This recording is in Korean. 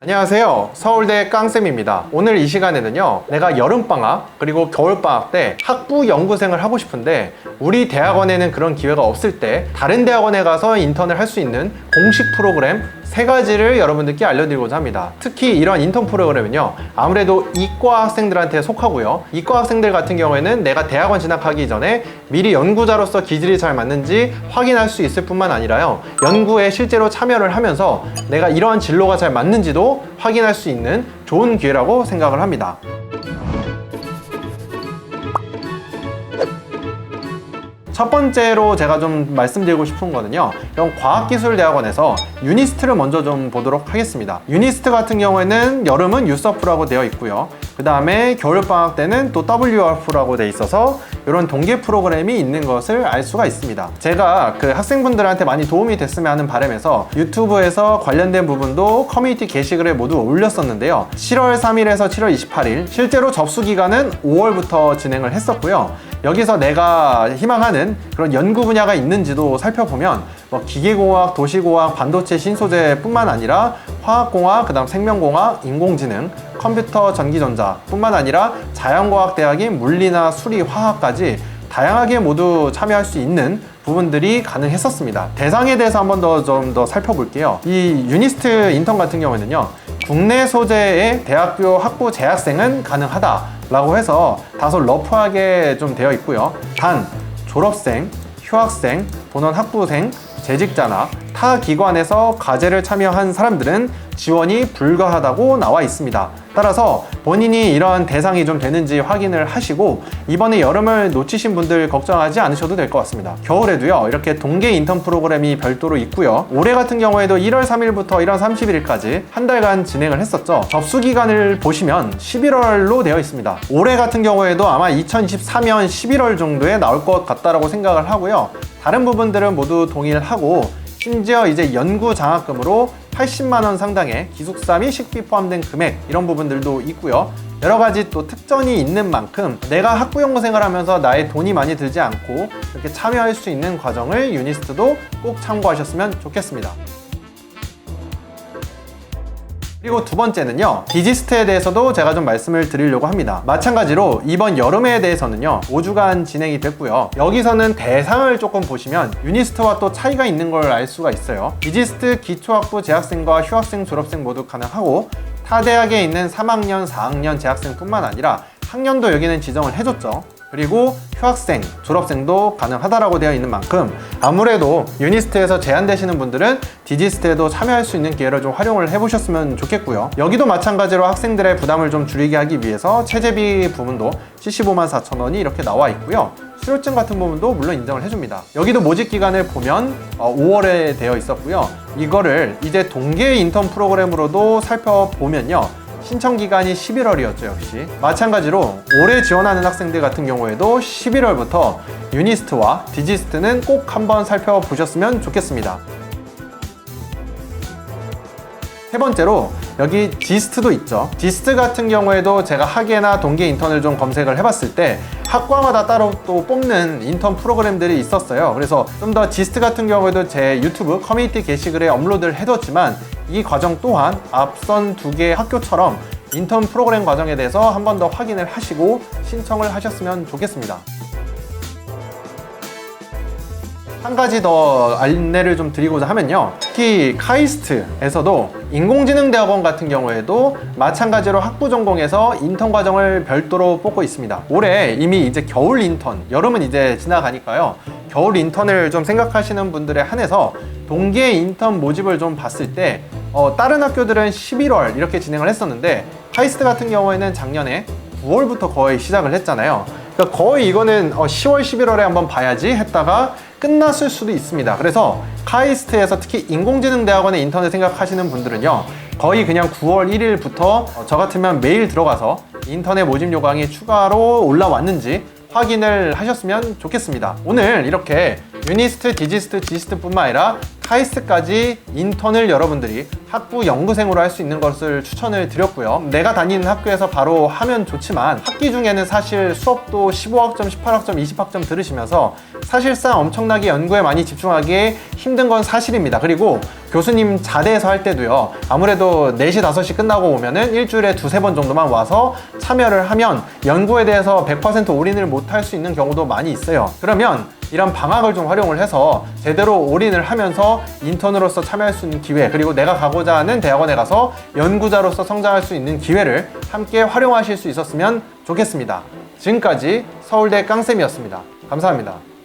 안녕하세요. 서울대 깡쌤입니다. 오늘 이 시간에는요, 내가 여름방학, 그리고 겨울방학 때 학부 연구생을 하고 싶은데, 우리 대학원에는 그런 기회가 없을 때, 다른 대학원에 가서 인턴을 할 수 있는 공식 프로그램 세 가지를 여러분들께 알려드리고자 합니다. 특히 이런 인턴 프로그램은요, 아무래도 이과 학생들한테 속하고요. 이과 학생들 같은 경우에는 내가 대학원 진학하기 전에 미리 연구자로서 기질이 잘 맞는지 확인할 수 있을 뿐만 아니라요, 연구에 실제로 참여를 하면서 내가 이러한 진로가 잘 맞는지도 확인할 수 있는 좋은 기회라고 생각을 합니다. 첫 번째로 제가 좀 말씀드리고 싶은 거는요. 이런 과학기술대학원에서 유니스트를 먼저 좀 보도록 하겠습니다. 유니스트 같은 경우에는 여름은 유서프라고 되어 있고요. 그 다음에 겨울방학 때는 또 WRF라고 되어 있어서 이런 동계 프로그램이 있는 것을 알 수가 있습니다. 제가 그 학생분들한테 많이 도움이 됐으면 하는 바람에서 유튜브에서 관련된 부분도 커뮤니티 게시글에 모두 올렸었는데요. 7월 3일에서 7월 28일, 실제로 접수 기간은 5월부터 진행을 했었고요. 여기서 내가 희망하는 그런 연구 분야가 있는지도 살펴보면 뭐 기계공학, 도시공학, 반도체 신소재뿐만 아니라 화학공학, 그다음 생명공학, 인공지능, 컴퓨터, 전기전자뿐만 아니라 자연과학 대학인 물리나 수리, 화학까지 다양하게 모두 참여할 수 있는 부분들이 가능했었습니다. 대상에 대해서 한 번 더 좀더 살펴볼게요. 이 유니스트 인턴 같은 경우에는요. 국내 소재의 대학교 학부 재학생은 가능하다. 라고 해서 다소 러프하게 좀 되어 있고요. 단, 졸업생, 휴학생, 본원 학부생, 재직자나 타 기관에서 과제를 참여한 사람들은 지원이 불가하다고 나와 있습니다. 따라서 본인이 이런 대상이 좀 되는지 확인을 하시고 이번에 여름을 놓치신 분들 걱정하지 않으셔도 될 것 같습니다. 겨울에도요 이렇게 동계 인턴 프로그램이 별도로 있고요. 올해 같은 경우에도 1월 3일부터 1월 31일까지 한 달간 진행을 했었죠. 접수 기간을 보시면 11월로 되어 있습니다. 올해 같은 경우에도 아마 2024년 11월 정도에 나올 것 같다라고 생각을 하고요. 다른 부분들은 모두 동일하고 심지어 이제 연구 장학금으로 80만 원 상당의 기숙사 및 식비 포함된 금액 이런 부분들도 있고요. 여러 가지 또 특전이 있는 만큼 내가 학부 연구생을 하면서 나의 돈이 많이 들지 않고 이렇게 참여할 수 있는 과정을 유니스트도 꼭 참고하셨으면 좋겠습니다. 그리고 두 번째는요 디지스트에 대해서도 제가 좀 말씀을 드리려고 합니다. 마찬가지로 이번 여름에 대해서는요 5주간 진행이 됐고요. 여기서는 대상을 조금 보시면 유니스트와 또 차이가 있는 걸 알 수가 있어요. 디지스트 기초학부 재학생과 휴학생 졸업생 모두 가능하고 타 대학에 있는 3학년 4학년 재학생뿐만 아니라 학년도 여기는 지정을 해줬죠 그리고 휴학생, 졸업생도 가능하다라고 되어 있는 만큼 아무래도 유니스트에서 제한되시는 분들은 디지스트에도 참여할 수 있는 기회를 좀 활용을 해보셨으면 좋겠고요. 여기도 마찬가지로 학생들의 부담을 좀 줄이게 하기 위해서 체제비 부분도 75만 4천 원이 이렇게 나와 있고요. 수료증 같은 부분도 물론 인정을 해줍니다. 여기도 모집 기간을 보면 5월에 되어 있었고요. 이거를 이제 동계 인턴 프로그램으로도 살펴보면요. 신청 기간이 11월이었죠, 역시. 마찬가지로 올해 지원하는 학생들 같은 경우에도 11월부터 유니스트와 디지스트는 꼭 한번 살펴보셨으면 좋겠습니다. 세 번째로 여기 지스트도 있죠. 지스트 같은 경우에도 제가 학예나 동계 인턴을 좀 검색을 해봤을 때 학과마다 따로 또 뽑는 인턴 프로그램들이 있었어요. 그래서 좀더 지스트 같은 경우에도 제 유튜브 커뮤니티 게시글에 업로드를 해뒀지만 이 과정 또한 앞선 두 개의 학교처럼 인턴 프로그램 과정에 대해서 한 번 더 확인을 하시고 신청을 하셨으면 좋겠습니다. 한 가지 더 안내를 좀 드리고자 하면요. 특히 카이스트에서도 인공지능 대학원 같은 경우에도 마찬가지로 학부 전공에서 인턴 과정을 별도로 뽑고 있습니다. 올해 이미 이제 겨울 인턴, 여름은 이제 지나가니까요. 겨울 인턴을 좀 생각하시는 분들에 한해서 동계 인턴 모집을 좀 봤을 때 어, 다른 학교들은 11월 이렇게 진행을 했었는데 카이스트 같은 경우에는 작년에 9월부터 거의 시작을 했잖아요. 그러니까 거의 이거는 어, 10월, 11월에 한번 봐야지 했다가 끝났을 수도 있습니다. 그래서 카이스트에서 특히 인공지능 대학원의 인턴을 생각하시는 분들은요. 거의 그냥 9월 1일부터 어, 저 같으면 매일 들어가서 인터넷 모집 요강이 추가로 올라왔는지 확인을 하셨으면 좋겠습니다. 오늘 이렇게 유니스트, 디지스트, 지스트뿐만 아니라 카이스트까지 인턴을 여러분들이 학부 연구생으로 할 수 있는 것을 추천을 드렸고요. 내가 다니는 학교에서 바로 하면 좋지만 학기 중에는 사실 수업도 15학점, 18학점, 20학점 들으시면서 사실상 엄청나게 연구에 많이 집중하기 힘든 건 사실입니다. 그리고 교수님 자대에서 할 때도요. 아무래도 4시, 5시 끝나고 오면은 일주일에 두세 번 정도만 와서 참여를 하면 연구에 대해서 100% 올인을 못 할 수 있는 경우도 많이 있어요. 그러면 이런 방학을 좀 활용을 해서 제대로 올인을 하면서 인턴으로서 참여할 수 있는 기회 그리고 내가 가고자 하는 대학원에 가서 연구자로서 성장할 수 있는 기회를 함께 활용하실 수 있었으면 좋겠습니다. 지금까지 서울대 깡쌤이었습니다. 감사합니다.